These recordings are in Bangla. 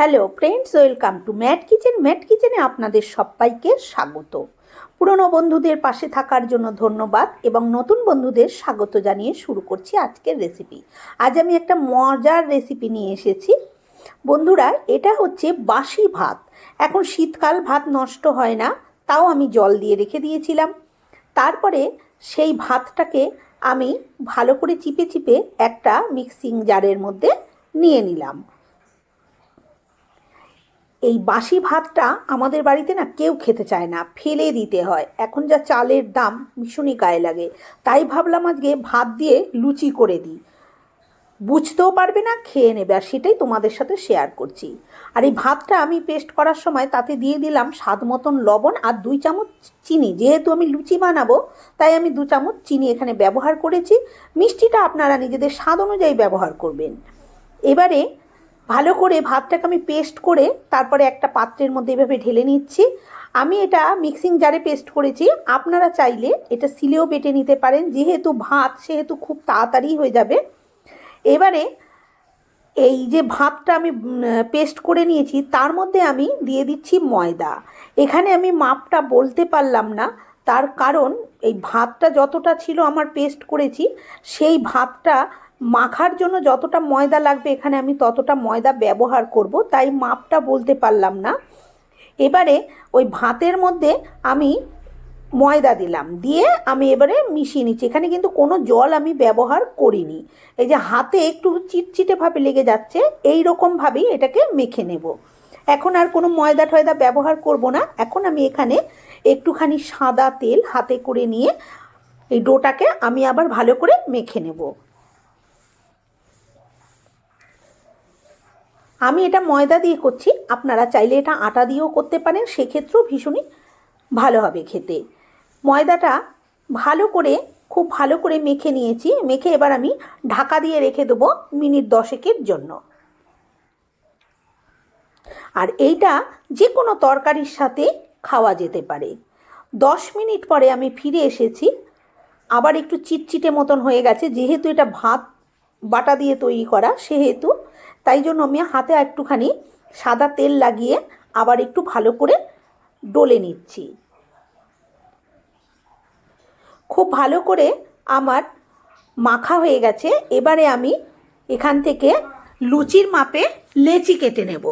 Hello friends welcome to Matt Kitchen Matt কিচেনে আপনাদের সবাইকে স্বাগত। পুরনো বন্ধুদের পাশে থাকার জন্য ধন্যবাদ এবং নতুন বন্ধুদের স্বাগত জানিয়ে শুরু করছি আজকের রেসিপি আজ আমি একটা মজার রেসিপি নিয়ে এসেছি। বন্ধুরা, এটা হচ্ছে বাসি ভাত। এখন শীতকাল, ভাত নষ্ট হয় না, তাও আমি জল দিয়ে রেখে দিয়েছিলাম। তারপরে সেই ভাতটাকে আমি ভালো করে চিপে চিপে একটা মিক্সিং জারের মধ্যে নিয়ে নিলাম। এই বাসি ভাতটা আমাদের বাড়িতে না কেউ খেতে চায় না, ফেলে দিতে হয়। এখন যা চালের দাম ভীষণই গায়ে লাগে। তাই ভাবলাম আজকে ভাত দিয়ে লুচি করে দিই। বুঝতেও পারবে না, খেয়ে নেবে আর সেটাই তোমাদের সাথে শেয়ার করছি। আর এই ভাতটা আমি পেস্ট করার সময় তাতে দিয়ে দিলাম স্বাদ মতন লবণ আর দুই চামচ চিনি। যেহেতু আমি লুচি বানাবো, তাই আমি দু চামচ চিনি এখানে ব্যবহার করেছি। মিষ্টিটা আপনারা নিজেদের স্বাদ অনুযায়ী ব্যবহার করবেন। এবারে ভালো করে ভাতটাকে আমি পেস্ট করে তারপরে একটা পাত্রের মধ্যে এভাবে ঢেলে নিচ্ছি। আমি এটা মিক্সিং জারে পেস্ট করেছি। আপনারা চাইলে এটা সিলেও বেটে নিতে পারেন। যেহেতু ভাত, সেহেতু খুব তাড়াতাড়ি হয়ে যাবে। এবারে এই যে ভাতটা আমি পেস্ট করে নিয়েছি, তার মধ্যে আমি দিয়ে দিচ্ছি ময়দা। এখানে আমি মাপটা বলতে পারলাম না। তার কারণ এই ভাতটা যতটা ছিল আমার পেস্ট করেছি, সেই ভাতটা মাখার জন্য যতটা ময়দা লাগবে এখানে আমি ততটা ময়দা ব্যবহার করব, তাই মাপটা বলতে পারলাম না। এবারে ওই ভাতের মধ্যে আমি ময়দা দিলাম, দিয়ে আমি এবারে মিশিয়ে নিচ্ছি। এখানে কিন্তু কোনো জল আমি ব্যবহার করিনি। এই যে হাতে একটু চিটচিটেভাবে লেগে যাচ্ছে, এই রকমভাবেই এটাকে মেখে নেব। এখন আর কোনো ময়দা টয়দা ব্যবহার করব না। এখন আমি এখানে একটুখানি সাদা তেল হাতে করে নিয়ে এই ডোটাকে আমি আবার ভালো করে মেখে নেব। আমি এটা ময়দা দিয়ে করছি। আপনারা চাইলে এটা আটা দিয়েও করতে পারেন। সেক্ষেত্রেও ভীষণই ভালো হবে খেতে। ময়দাটা ভালো করে, খুব ভালো করে মেখে নিয়েছি। মেখে এবার আমি ঢাকা দিয়ে রেখে দেবো মিনিট দশেকের জন্য। আর এইটা যে কোনো তরকারির সাথে খাওয়া যেতে পারে। দশ মিনিট পরে আমি ফিরে এসেছি। আবার একটু চিটচিটে মতন হয়ে গেছে। যেহেতু এটা ভাত বাটা দিয়ে তৈরি করা, সেহেতু তাই জন্য আমি হাতে একটুখানি সাদা তেল লাগিয়ে আবার একটু ভালো করে ডলে নিচ্ছি। খুব ভালো করে আমার মাখা হয়ে গেছে, এবারে আমি এখান থেকে লুচির মাপে লেচি কেটে নেব।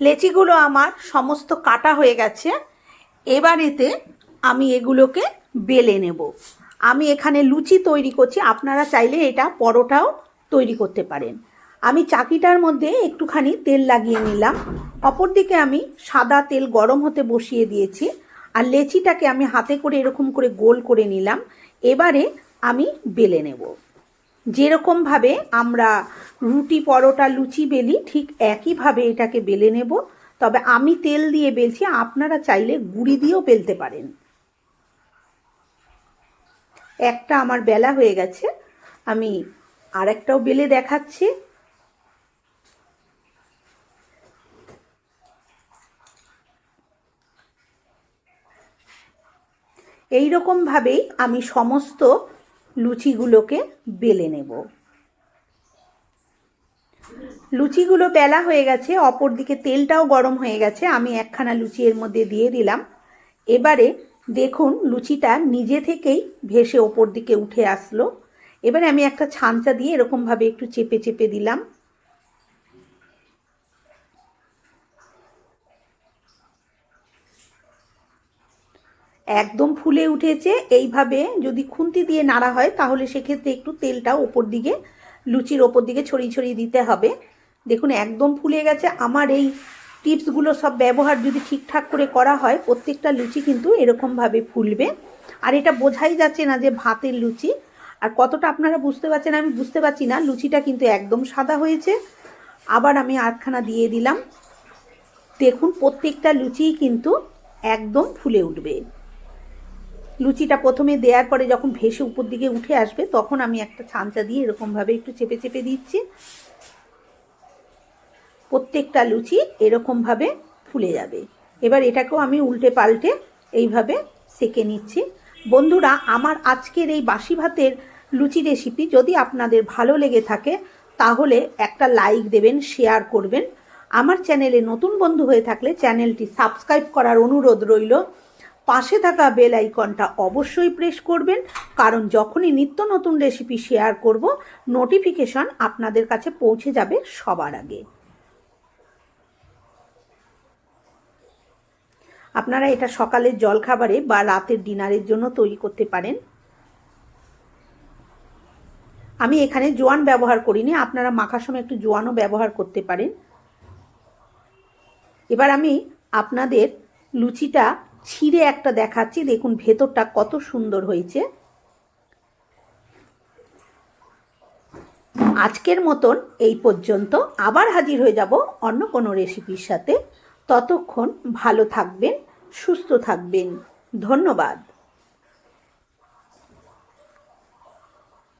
লেচিগুলো আমার সমস্ত কাটা হয়ে গেছে। এবার এতে আমি এগুলোকে বেলে নেব। আমি এখানে লুচি তৈরি করছি। আপনারা চাইলে এটা পরোটাও তৈরি করতে পারেন। আমি চাকিটার মধ্যে একটুখানি তেল লাগিয়ে নিলাম। অপরদিকে আমি সাদা তেল গরম হতে বসিয়ে দিয়েছি। আর লেচিটাকে আমি হাতে করে এরকম করে গোল করে নিলাম। এবারে আমি বেলে নেব। যেরকমভাবে আমরা রুটি, পরোটা, লুচি, বেলি ঠিক একইভাবে এটাকে বেলে নেব। তবে আমি তেল দিয়ে বেলছি, আপনারা চাইলে গুড়ি দিয়েও বেলতে পারেন। একটা আমার বেলা হয়ে গেছে, আমি আর একটাও বেলে দেখাচ্ছি। এই রকমভাবেই আমি সমস্ত লুচিগুলোকে বেলে নেব। লুচিগুলো বেলা হয়ে গেছে অপর দিকে তেলটাও গরম হয়ে গেছে, আমি একখানা লুচি এর মধ্যে দিয়ে দিলাম। এবারে দেখুন, লুচিটা নিজে থেকেই ভেসে ওপর দিকে উঠে আসলো। এবারে আমি একটা ছাঞ্চা দিয়ে এরকমভাবে একটু চেপে চেপে দিলাম। একদম ফুলে উঠেছে। এইভাবে যদি খুন্তি দিয়ে নাড়া হয়, তাহলে সেক্ষেত্রে একটু তেলটা ওপর দিকে, লুচির ওপর দিকে ছড়িয়ে ছড়িয়ে দিতে হবে। দেখুন, একদম ফুলে গেছে। আমার এই টিপসগুলো সব ব্যবহার যদি ঠিকঠাক করে করা হয়, প্রত্যেকটা লুচি কিন্তু এরকমভাবে ফুলবে। আর এটা বোঝাই যাচ্ছে না যে ভাতের লুচি। আর কতটা আপনারা বুঝতে পারছেন, আমি বুঝতে পারছি না। লুচিটা কিন্তু একদম সাদা হয়েছে। আবার আমি আটখানা দিয়ে দিলাম। দেখুন, প্রত্যেকটা লুচিই কিন্তু একদম ফুলে উঠবে। লুচিটা প্রথমে দেওয়ার পরে যখন ভেসে উপর দিকে উঠে আসবে, তখন আমি একটা ছাঞ্চা দিয়ে এরকমভাবে একটু চেপে চেপে দিচ্ছি। প্রত্যেকটা লুচি এরকমভাবে ফুলে যাবে। এবার এটাকেও আমি উল্টে পাল্টে এইভাবে সেকে নিচ্ছি। বন্ধুরা, আমার আজকের এই বাসি ভাতের লুচি রেসিপি যদি আপনাদের ভালো লেগে থাকে, তাহলে একটা লাইক দেবেন শেয়ার করবেন। আমার চ্যানেলে নতুন বন্ধু হয়ে থাকলে চ্যানেলটি সাবস্ক্রাইব করার অনুরোধ রইল। পাশে থাকা বেল আইকনটা অবশ্যই প্রেস করবেন, কারণ যখনই নিত্য নতুন রেসিপি শেয়ার করব, নোটিফিকেশন আপনাদের কাছে পৌঁছে যাবে সবার আগে। আপনারা এটা সকালের জলখাবারে বা রাতের ডিনারের জন্য তৈরি করতে পারেন। আমি এখানে জোয়ান ব্যবহার করিনি, আপনারা মাখার সময় একটু জোয়ানও ব্যবহার করতে পারেন। এবার আমি আপনাদের লুচিটা ছিঁড়ে একটা দেখাচ্ছি, দেখুন ভেতরটা কত সুন্দর হয়েছে। আজকের মতন এই পর্যন্ত, আবার হাজির হয়ে যাব অন্য কোনো রেসিপির সাথে। ততক্ষণ ভালো থাকবেন, সুস্থ থাকবেন। ধন্যবাদ।